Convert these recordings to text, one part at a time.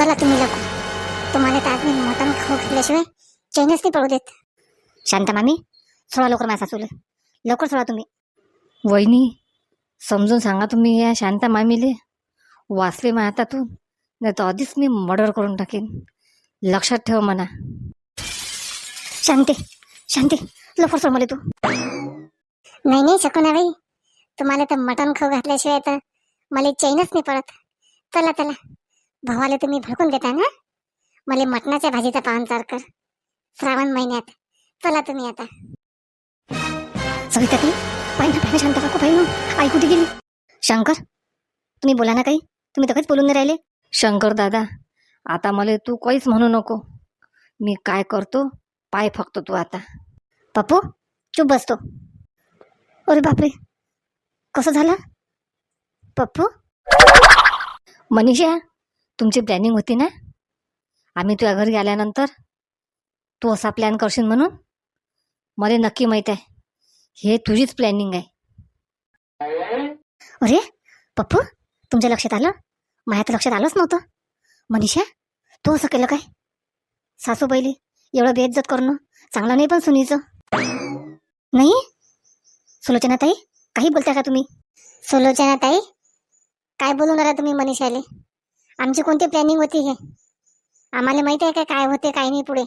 चला तुम्ही लोक तुम्हाला तर आज मी मटण खाऊ घातल्याशिवाय चैनच नाही पडू देत. शांता मामी सोडा लवकर माझ्या सासूला लवकर सोडा तुम्ही. वहिनी समजून सांगा तुम्ही या शांता मामीले. वाचले माझ्या हातातून नाही तर आधीच मी मर्डर करून टाकेन. लक्षात ठेव म्हणा शांती शांती लवकर सोड मला तू. नाही नाही शकूना बाई. तुम्हाला तर मटण खाऊ घातल्याशिवाय तर मला चैनच नाही पडत. चला चला. भावाला तुम्ही भडकून देता ना? मला मटणाच्या भाजीचा पाहणचार कर. श्रावण महिन्यात. चला तुम्ही आता. सविता ती पाहिजे पाहिजे शांत काकू पाहिजे आई कुठे गेली? शंकर? तुम्ही बोला ना काही. तुम्ही तर काहीच बोलून नाही राहिले. शंकर दादा आता मला तू काहीच म्हणू नको. मी काय करतो पाय फक्त तू आता. पप्पू चुप बसतो. अरे बापरे. कसं झालं? पप्पू? मनीषा तुमची प्लॅनिंग होती ना? आम्ही तुझ्या घरी आल्यानंतर तू असा प्लॅन करशील म्हणून? मला नक्की माहीत आहे. हे तुझीच प्लॅनिंग आहे. अरे पप्पू तुमच्या लक्षात आलं? माझ्या तर लक्षात आलंच नव्हतं. मनीषा तू असं केलं काय? सासू पहिली एवढं बेइज्जत करणं चांगलं नाही पण सुनीचं. नाही? सुलोचना ताई काही बोलता का तुम्ही? सुलोचना ताई काय बोलून राहा तुम्ही मनीषाले? आमची कोणती प्लॅनिंग होती हे? आम्हाला माहिती आहे का काय होते काय नाही पुढे?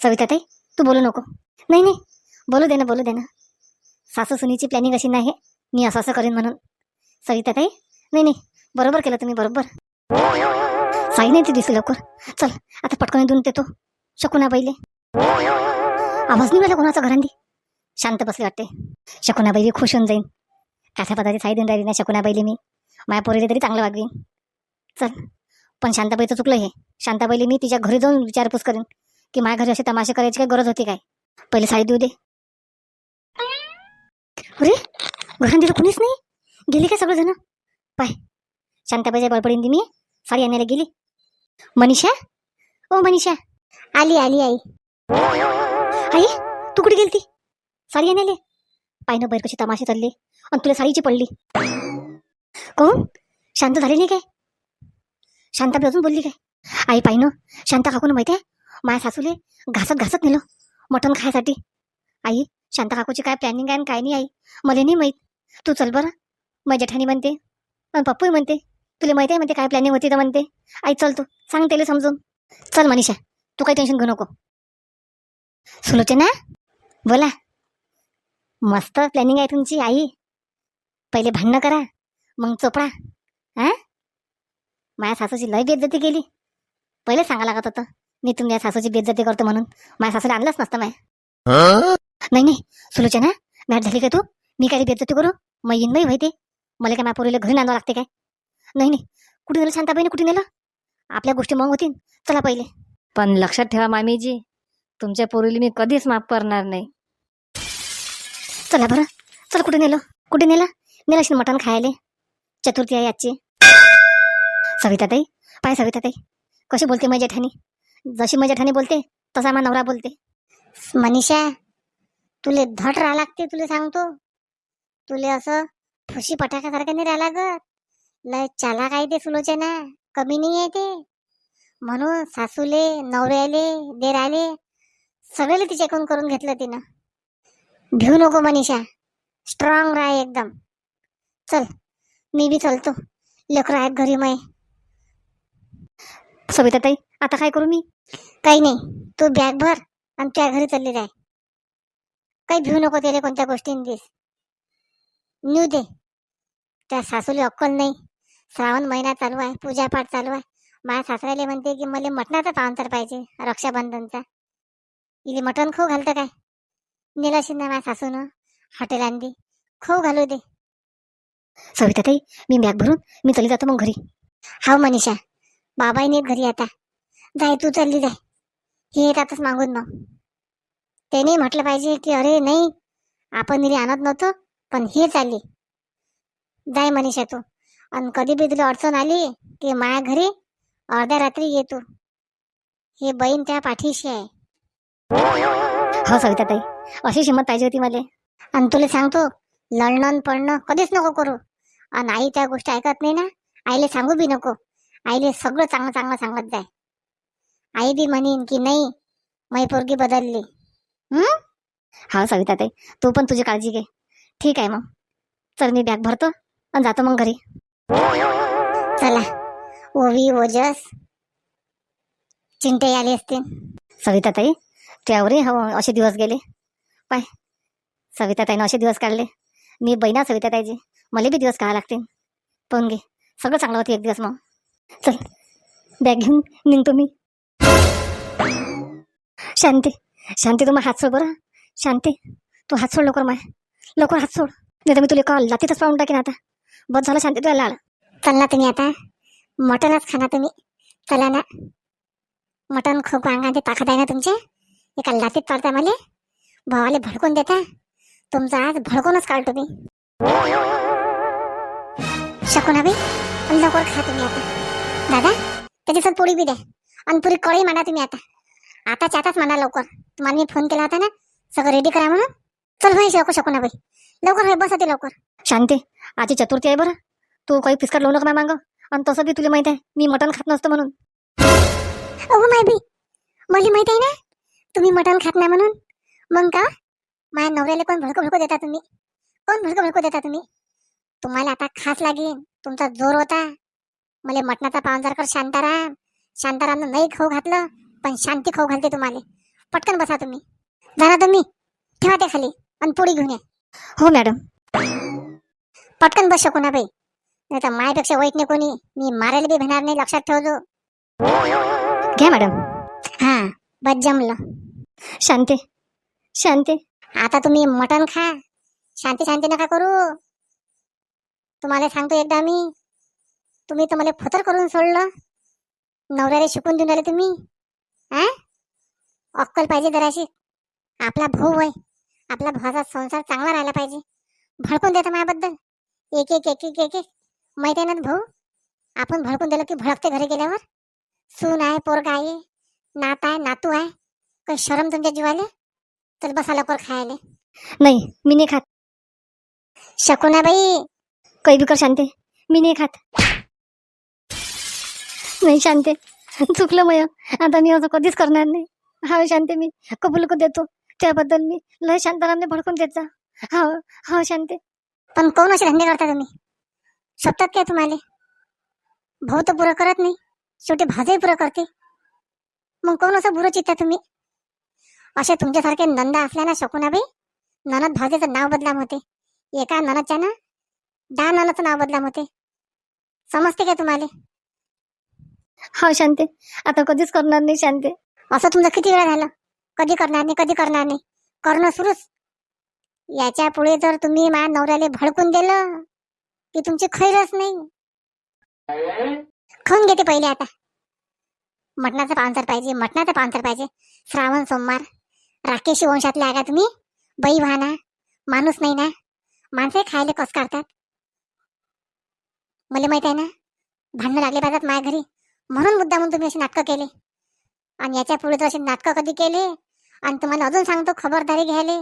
सविता ताई तू बोलू नको. नाही नाही. बोलू दे ना बोलू दे ना. सासू सुनीची प्लॅनिंग अशी नाही. मी असं असं करीन म्हणून. सविता ताई नाही नाही. बरोबर केलं तुम्ही बरोबर. साई नाही ती दिसली लवकर. चल आता पटकन देऊन देतो शकुना बैले आवाज नाही मला कोणाचा घरांदी शांत बसले वाटते. शकुना बैली खुश होऊन जाईन. काथ्या पदाची साई देऊन राहिली ना शकुना बैली मी. माया पोरीला तरी चांगलं वागवीन. चल. पण शांताबाईचं चुकलं हे. शांताबाईली मी तिच्या घरी जाऊन विचारपूस करेन की माझ्या घरी असे तमाशे करायची काय गरज होती काय? पहिले साडी देऊ दे. अरे घरांदीला कुणीच नाही? गेली काय सगळेजण? पाय. शांताबाईच्या बळपडीन ती मी साडी आणायला गेली. मनीषा? ओ मनीषा. आली आली आई. आई तू कुठे गेलती? साडी आणायला? पाय ना बैर कशी तमाशे चालले आणि तुला साडीची पडली. कोण? शांत झाली नाही काय? शांता अजून बोलली काय? आई पाहिनं शांता काकून माहिती आहे? माया सासूले घासत घासत नेलं मटण खायसाठी. आई शांता काकूची काय प्लॅनिंग आहे आणि काय नाही आई? मला नाही माहीत. तू चल बरं. माझ्या जेठानी म्हणते आणि पप्पूही म्हणते. तुला माहिती आहे म्हणते काय प्लॅनिंग होती तर म्हणते. आई चल तू. सांग त्याला समजून. चल मनीषा तू काही टेन्शन घेऊ नको. सुलोचना बोला. मस्त प्लॅनिंग आहे तुमची आई. पहिले भांडणं करा. मग चोपडा. हां? माझ्या सासूची लय बेइज्जती केली. पहिले सांगा लागत होतं मी तुमच्या सासूची बेइज्जती करतो म्हणून. माझ्या सासूला आणलंच नसतं माय. नाही नाही सुलोचना मॅट झाली का तू? मी काय बेइज्जती करू? मग येईन बाई माहिती मला काय माझ्या पोरीला घरी नांदावं लागते काय? नाही नाही कुठे नेलं शांताबाईने कुठे नेलं आपल्या गोष्टी मग होतील. चला पहिले. पण लक्षात ठेवा मामीजी तुमच्या पोरीला मी कधीच माफ करणार नाही. चला बरं. चल कुठे नेलं कुठे नेलं नेलं मटण खायले. चतुर्थी आहे आजची. सविताताई पाय सविताताई कशी बोलते माझ्या जेठानी जशी माझ्या जेठानी बोलते तसा मा नवरा बोलते. मनीषा तुले धट राहा लागते तुले सांगतो. तुले असं फुशी पटाकासारखं नाही राहा लागत. लय चाला काय ते सुलोचना कमी नाही आहे ते. म्हणून सासूले नवऱ्याले देराले सगळेले तिच्याकडून करून घेतलं तिनं? भिऊ नको मनीषा स्ट्रॉंग राह एकदम. चल मी बी चलतो. लेकरं आहेत घरी माय. सविता ताई आता काय करू मी? काही नाही. तू बॅग भर आणि त्या घरी चालली राह काही भिऊ नको त्याला कोणत्या गोष्टींनी न्यू दे. त्या सासूली अक्कल नाही. श्रावण महिना चालू आहे पूजापाठ चालू आहे. माझ्या सासऱ्याला म्हणते की मला मटणाचा पाहुणचार पाहिजे रक्षाबंधनचा. इले मटण खाऊ घालतं काय? नेला ना माझ्या सासूनं. हॉटेल आणली. खाऊ घालू दे. सविता ताई मी बॅग भरून मी चली जातो मग घरी. हाव मनीषा. बाबाही नाहीत घरी आता. जाय तू चालली जाय. हे येतातच मागून मग. त्याने म्हटलं पाहिजे की अरे नाही आपण निरी आणत नव्हतो पण हे चालली. जाय मनीषा तू. आणि कधी बी तुला अडचण आली की माया घरी अर्ध्या रात्री ये तू. हे बहीण त्या पाठीशी आहे. हो सविता ताई अशी हिंमत पाहिजे होती मला. आणि तुला सांगतो लढणं पडणं कधीच नको करू. आणि आई त्या गोष्टी ऐकत नाही ना आईला सांगू बी नको. आईले सगळं चांगलं चांगलं सांगत जाय. आई बी म्हणीन की नाही मै पोरगी बदलली. हम्म हा सविता ताई तू पण तुझी काळजी घे. ठीक आहे मग. चल मी बॅग भरतो आणि जातो मग घरी. चला. ओवी ओजस. चिंटे आले असते सविता ताई त्यावरही हो असे दिवस गेले. पाय सविता ताईनं असे दिवस काढले. मी बहिणा सविता ताईची मला बी दिवस काढा लागतील. पण घे. सगळं चांगलं होतं एक दिवस मग. चल बॅग घेऊन निघतो मी. शांती शांती तू हात सोड बरं. शांती तू हात सोड लवकर माय लवकर हात सोड. नाही तर मी तुला कॉल लातीतच पाहून टाकीन आता. बस झालं शांती तुला लाड. चला तुम्ही आता. मटनच खाना तुम्ही. चला ना. मटन खूप अंगाने ताकद आहे ना तुमचे. एका लातीत पाडता मला. भावाले भडकून देता. तुमचा आज भडकूनच काढतो मी. शकून हवी लवकर खा तुम्ही आता. दादा त्याच्यासोबत पोळी बी द्या आणि पुरी कळी मांडा तुम्ही आता. आताच आताच मांडा लवकर. तुम्हाला मी फोन केला होता ना सगळं रेडी करा म्हणून. चल भाई शकू शकू ना बाई. लवकर भाई बस होते लवकर. शांती आजची चतुर्थी आहे बरं. तू काही फिसकट लावू नका मांग. आणि तसं बी तुला माहीत आहे मी मटण खात नसतं म्हणून. अहो माय बी मला माहीत आहे ना तुम्ही मटण खात नाही म्हणून. मग का? माझ्या नवऱ्याला कोण भडकं भडकं देता तुम्ही? कोण भडकं भडकं देता तुम्ही? तुम्हाला आता खास लागेल. तुमचा जोर होता. मला मटणाचा कर शांताराम. शांतारामनं नाही खाऊ घातलं पण शांती खाऊ घालते तुम्हाला. पटकन बसा तुम्ही. जाणा तुम्ही. ठेवा ते खाली आणि पोळी घेऊन या. हो मॅडम. पटकन बस शकू ना बाई. नाही तर मायापेक्षा वाईट नाही कोणी. मी मारायला बी भेणार नाही लक्षात ठेवतो घ्या मॅडम. हा बस जमलं. शांती. शांती. आता तुम्ही मटण खा. शांती शांती नका करू. तुम्हाला सांगतो एकदा मी. तुम्ही तर मला फतर करून सोडलं. नवऱ्याला शिकून देऊन राहिले तुम्ही. हा अक्कल पाहिजे जराशी. आपला भाऊ आहे आपला भावाचा संसार चांगला राहिला पाहिजे. भडकून देता माझ्याबद्दल. एक एक एक एक एक एक. माहिती आहे ना भाऊ? आपण भडकून दिलं की भडकते घरी गेल्यावर? सून आहे पोरगा आहे नात आहे नातू आहे. काही शरम तुमच्या जीवाले? तर बसा लवकर खायला. नाही मी नाही खात. शकुना बाई. काही बी कर शांते. मी नाही खात. नाही शांते. चुकलं मय. आता मी असं कधीच करणार नाही. हा शांते मी कबूल देतो. त्याबद्दल मी लय शांतारामने भडकून देत जा. हा हा शांते. पण कोण असे धंदे करता तुम्ही? स्वतःत काय तुम्हाला. भाऊ तर पुरं करत नाही. शेवटी भाजही पुरं करते. मग कोण असं बुरं चित्ता तुम्ही? असे तुमच्यासारखे नंदा असल्या ना शकुनाबाई? ननद भाजेचं नाव बदलाम होते. एका ननदच्या ना दहा ननदचं नाव बदलाम होते. समजते काय तुम्हाला? हो शांते. आता कधीच करणार नाही शांते. असं तुमचं किती वेळा झालं? कधी करणार नाही कधी करणार नाही. करणं सुरूच. याच्यापुढे जर तुम्ही माझ्या नवऱ्याला भडकून दिलं की तुमची खैरच नाही. खाऊन घेते पहिले आता. मटणाचं पानसर पाहिजे मटणाचं पानसर पाहिजे. श्रावण सोमवार. राकेशी वंशातले आहे का तुम्ही. बाई वाहना. माणूस नाही ना. माणसे खायला कस काढतात मला माहीत आहे ना. भांडणं लागले पाहिजेत माझ्या घरी. म्हणून मुद्दा म्हणून तुम्ही अशी नाटकं केले. आणि याच्यापुढे तर अशी नाटकं कधी केले? आणि तुम्हाला अजून सांगतो खबरदारी घ्यायले.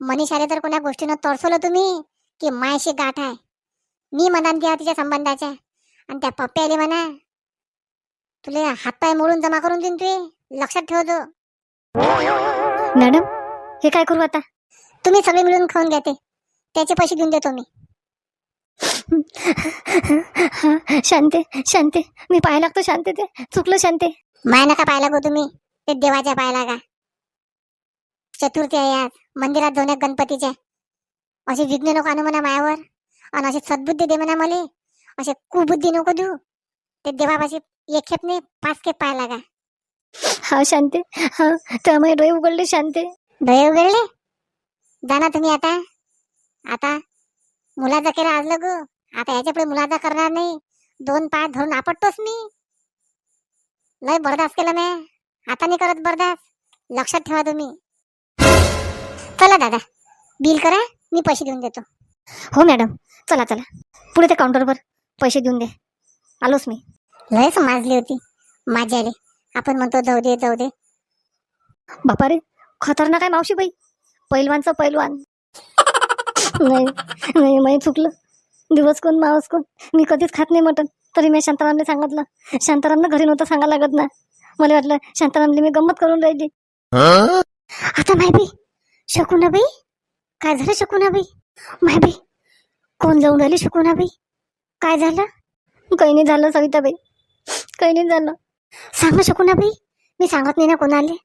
मनीषाले तर कोणा गोष्टीनं तडसवलं तुम्ही की मायाशी गाठ आहे. मी मनात घ्या तिच्या संबंधाच्या. आणि त्या पप्प्याले म्हणा तुला हातपाय मोडून जमा करून देईन तुझे लक्षात ठेवतो मॅडम हे काय करू आता? तुम्ही सगळे मिळून खाऊन घेते त्याचे पैसे देऊन देतो मी. शांते शांते मी पाहायला लागतो शांते ते. चुकलं शांते. माय नका पाहायला गो तुम्ही. ते देवाच्या पाहायला का चतुर्थी आहे आज मंदिरात जाऊन गणपतीच्या अशी विघ्न नको आणू म्हणा मायावर. आणि अशी सद्बुद्धी दे म्हणा मला. असे कुबुद्धी नको देऊ. ते देवापाशी एक खेप नाही पाच खेप पाहायला का हा शांते हा त्यामुळे डोळे उघडले शांते. डोळे उघडले? जा ना तुम्ही आता. आता मुलाचा केला आज लग. आता याच्यापुढे मुलाचा करणार नाही. दोन पाय धरून आपटतोच मी. लय बरदास्त केलं मी. आता नाही करत बरदास्त. लक्षात ठेवा तुम्ही. चला दादा. बिल करा. मी पैसे देऊन देतो. हो मॅडम. चला चला. पुढे त्या काउंटरवर पैसे देऊन दे. आलोच मी. लयच माजली होती. माझी आली आपण म्हणतो जाऊ दे जाऊ दे. बापा रे. खतरनाक आहे मावशी बाई पैलवानचं पैलवान. नाही नाही माही चुकलं. दिवस कोण मावस कोण? मी कधीच खात नाही मटन तरी मी शांतारामने सांगितलं. शांतारामनं घरी नव्हतं सांगायला लागत ना. मला वाटलं शांतारामने मी गंमत करून राहिली. आता माहिती शकुनाबाई? काय झालं शकुनाबाई? माहिती कोण जाऊन राहिली शकुनाबाई? काय झालं? काही नाही झालं सविताबाई. काही नाही झालं. सांग ना शकुनाबाई मी सांगत नाही ना कोणाले.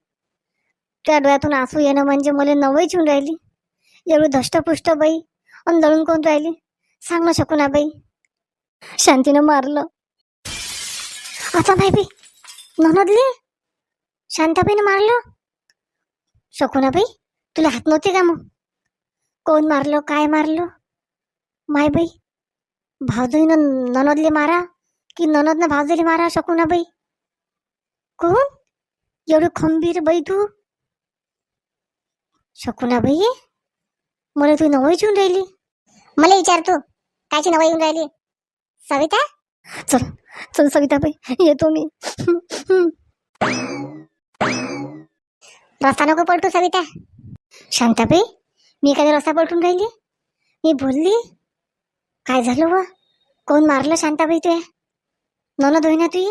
त्या डोळ्यातून आसू येणं म्हणजे मला नवई येऊन राहिली. एवढी धष्टपुष्ट बाई. आणि दळून कोण राहिली? सांग ना बाई. शांतीनं मारलं. आता माहिती ननदले शांताबाईनं मारलं? शकुनाबाई तुला हात नव्हते का मग? कोण मारलं? काय मारलं? माय बाई. भावजईनं ननदले मारा की ननदनं भावजईले मारा शकुनाबाई कोण? एवढी खंबीर बाई तू. शकुनाबाई मला तू नवई येऊन राहिली. मला विचार तू. कायची नवई येऊन राहिली? सविता? चल चल सविताबाई येतो मी. रस्ता नको पडतो सविता. शांताबाई मी एखादा रस्ता पलटून राहिली? मी बोलली? काय झालं व? कोण मारलं शांताबाई तुया ननद होय ना तुई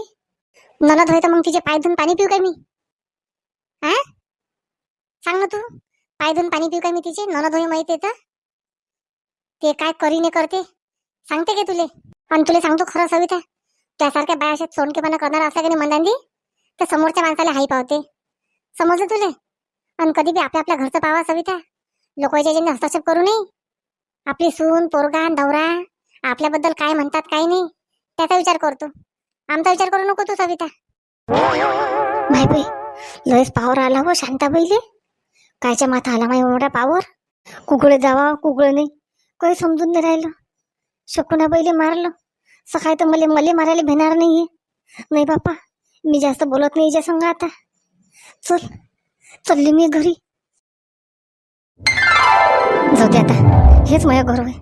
ननद होय तर मग तिचे पाय धुवून पाणी पिऊ काय मी? हा सांग ना तू. पाय धुवून पाणी पिऊ काय मी तिचे? ननद होय माहिती तर. ते काय करीने करते? सांगते का तुले? आणि तुला सांगतो खरं सविता. त्यासारख्या बाया अशा सोनकेपणा करणार असल्या की नाही मंदांदी तर समोरच्या माणसाला हाई पावते. समजलं तुले? आणि कधी बी आपल्या आपल्या घरचं पावा सविता. लोकांच्या याच्याने हस्तक्षेप करू नये. आपली सून पोरगा दौरा आपल्याबद्दल काय म्हणतात काय नाही त्याचा विचार करतो. आमचा विचार करू नको तू सविता. माय बाई लयच पावर आला हो शांताबाईले. कायच्या माथा आला माय एवढा पावर? कुकडे जावा कुकडे नाही. काही समजून नाही राहिलं. शकुना बैले मारलं. सकाळी तर मला मले मारायला भेणार नाहीये. नाही बापा मी जास्त बोलत नाही हिच्या संग आता. चल चलली मी घरी. जाऊ दे आता. हेच माझं घर आहे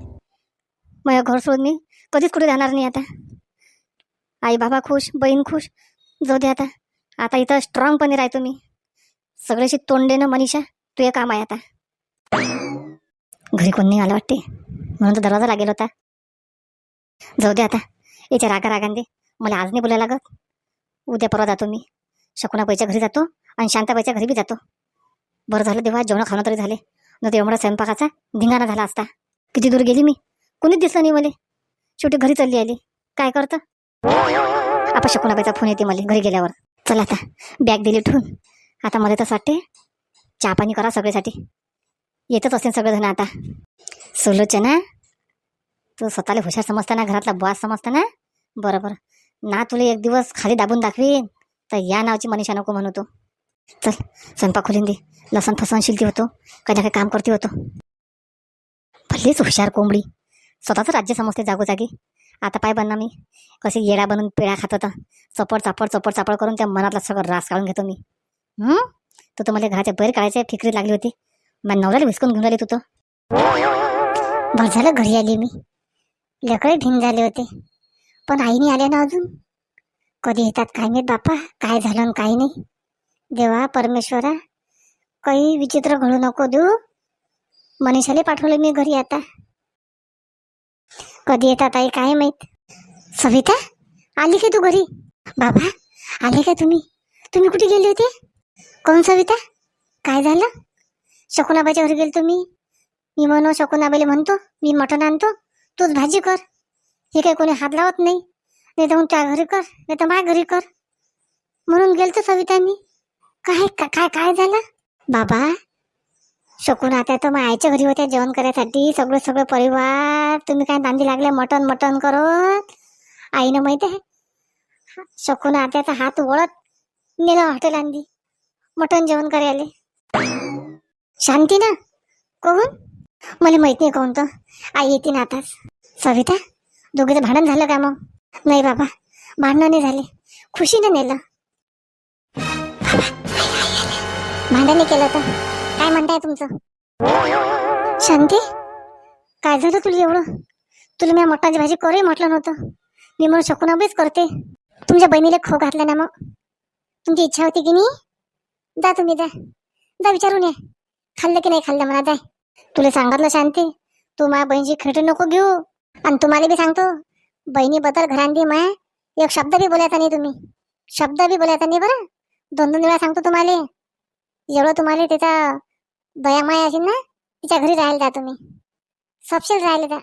माझं घर सोडून मी कधीच कुठे जाणार नाही आता. आई बाबा खुश बहीण खुश. जाऊ दे आता. आता इथं स्ट्रॉंगपणे राहतो मी. सगळ्याशी तोंड देणं मनीषा. तू हे काम आहे आता. घरी कोण नाही आलं वाटते? म्हणून तर दरवाजा लागेल होता. जाऊ दे आता. याच्या रागा रागांदे मला आज नाही बोलायला लागत. उद्या परवा जातो मी. शकुनाबाईच्या घरी जातो आणि शांताबाईच्या घरी बी जातो. बरं झालं देवा जेवण खाणं तरी झाले. न ते एवढा स्वयंपाकाचा धिंगाणा झाला असता. किती दूर गेली मी? कोणीच दिसलं नाही मला. शेवटी घरी चालली आली. काय करतं? आपण शकुनाबाईचा फोन येते मला घरी गेल्यावर. चला आता. बॅग दिली ठेवून. आता मला तसं वाटते चहा पाणी करा सगळ्यासाठी. येतच असेल सगळेजण आता. सुलोचना तू स्वतःला हुशार समजता ना घरातला बॉस समजता ना बरं बरं ना तुला एक दिवस खाली दाबून दाखवीन तर या नावाची मनीषा नको म्हणू तू. चल स्वयंपाक खोलीन दे. लसण फसवण शिलती होतो. काही ना काही काम करते होतो. भल्लीच हुशार कोंबडी. स्वतःचं राज्य समजते जागोजागी. आता पाय बनना मी. कशी येडा बनून पिळा खात होता. चपड चापड चपड चापड करून त्या मनातला सगळं रास काढून घेतो मी. हं? तर मला घराच्या बाहेर काढायची फिकरी लागली होती. मग नवऱ्याला विसकून घेऊन राहिली तू तो. बरं झालं घरी आली मी. लकडे ढिंग झाले होते. पण आईने आल्या ना अजून? कधी येतात काय माहीत बापा काय झालं आणि काय नाही. देवा परमेश्वरा काही विचित्र घडू नको देऊ. मनीषाला पाठवलं मी घरी आता. कधी येतात आई काय माहीत? सविता आली का तू घरी? बाबा आले का तुम्ही? तुम्ही कुठे गेले होते? कोण सविता? काय झालं? शकुनाबाईच्या घरी गेलो तुम्ही मी म्हणू शकुनाबाईला म्हणतो मी मटण आणतो. तूच भाजी कर. हे काही कोणी हात लावत नाही. नाही तर मग त्या घरी कर नाही तर माझ्या घरी कर. म्हणून गेलतो सविता मी. काय काय काय झालं? बाबा शकून आता तर मग आईच्या घरी होत्या जेवण करायसाठी. सगळं सगळं परिवार तुम्ही काय नांदी लागले मटण मटण करत? आईनं माहिती आहे? शकून आत्याचा हात वळत नेलं हॉटेल आणली मटण जेवण करायला. शांती ना? कोण? मला माहीत नाही कोण तर आई येते ना आताच. सविता दोघीचं भांडण झालं का मग? नाही बाबा भांडणं नाही झाले. खुशीनं नेलं. भांडण केलं तर? काय म्हणताय तुमचं? शांती काय झालं तुला एवढं? तुला मी मटणाची भाजी करे म्हटलं नव्हतं. मी म्हणून शकून अभ्यास करते. तुमच्या बहिणीला खो घातला ना मग? तुमची इच्छा होती की नाही? जा तुम्ही जा. जा विचारून ये. खाल्लं की नाही खाल्लं म्हणा जाय तुला सांगितलं शांती. तू माझ्या बहिणीची खेळ नको घेऊ. आणि तुम्हाला बी सांगतो बहिणीबद्दल घरांदी माय. एक शब्द बी बोलायचा नाही तुम्ही. शब्द बी बोलायचा नाही बरं. दोन दोन वेळा सांगतो तुम्हाला. एवढं तुम्हाला त्याचा दयामाय असेल ना तिच्या घरी राहायला जा तुम्ही. सपशील राहिले जा.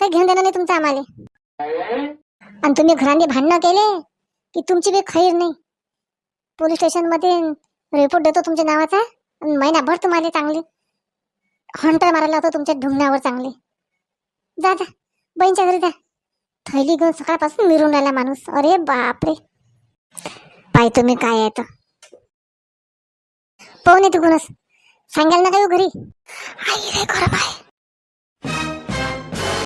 काही घेऊन देणार नाही तुमचं आम्हाला. आणि तुम्ही घरांनी भांडणं केले की तुमची बी खैर नाही. पोलीस स्टेशनमध्ये रिपोर्ट देतो तुमच्या नावाचा. महिनाभर तुम्हाला चांगली. हंटर मारायला होतो तुमच्या ढुंगणावर चांगली. जा जा. बहीणच्या घरी जा. थैली घेऊन सकाळपासून मिरून राहिला माणूस. अरे बापरे. पाय तुम्ही काय आहे तर पाहून येते गुणच सांगाल ना काय घरी. आई रे खरं पाय.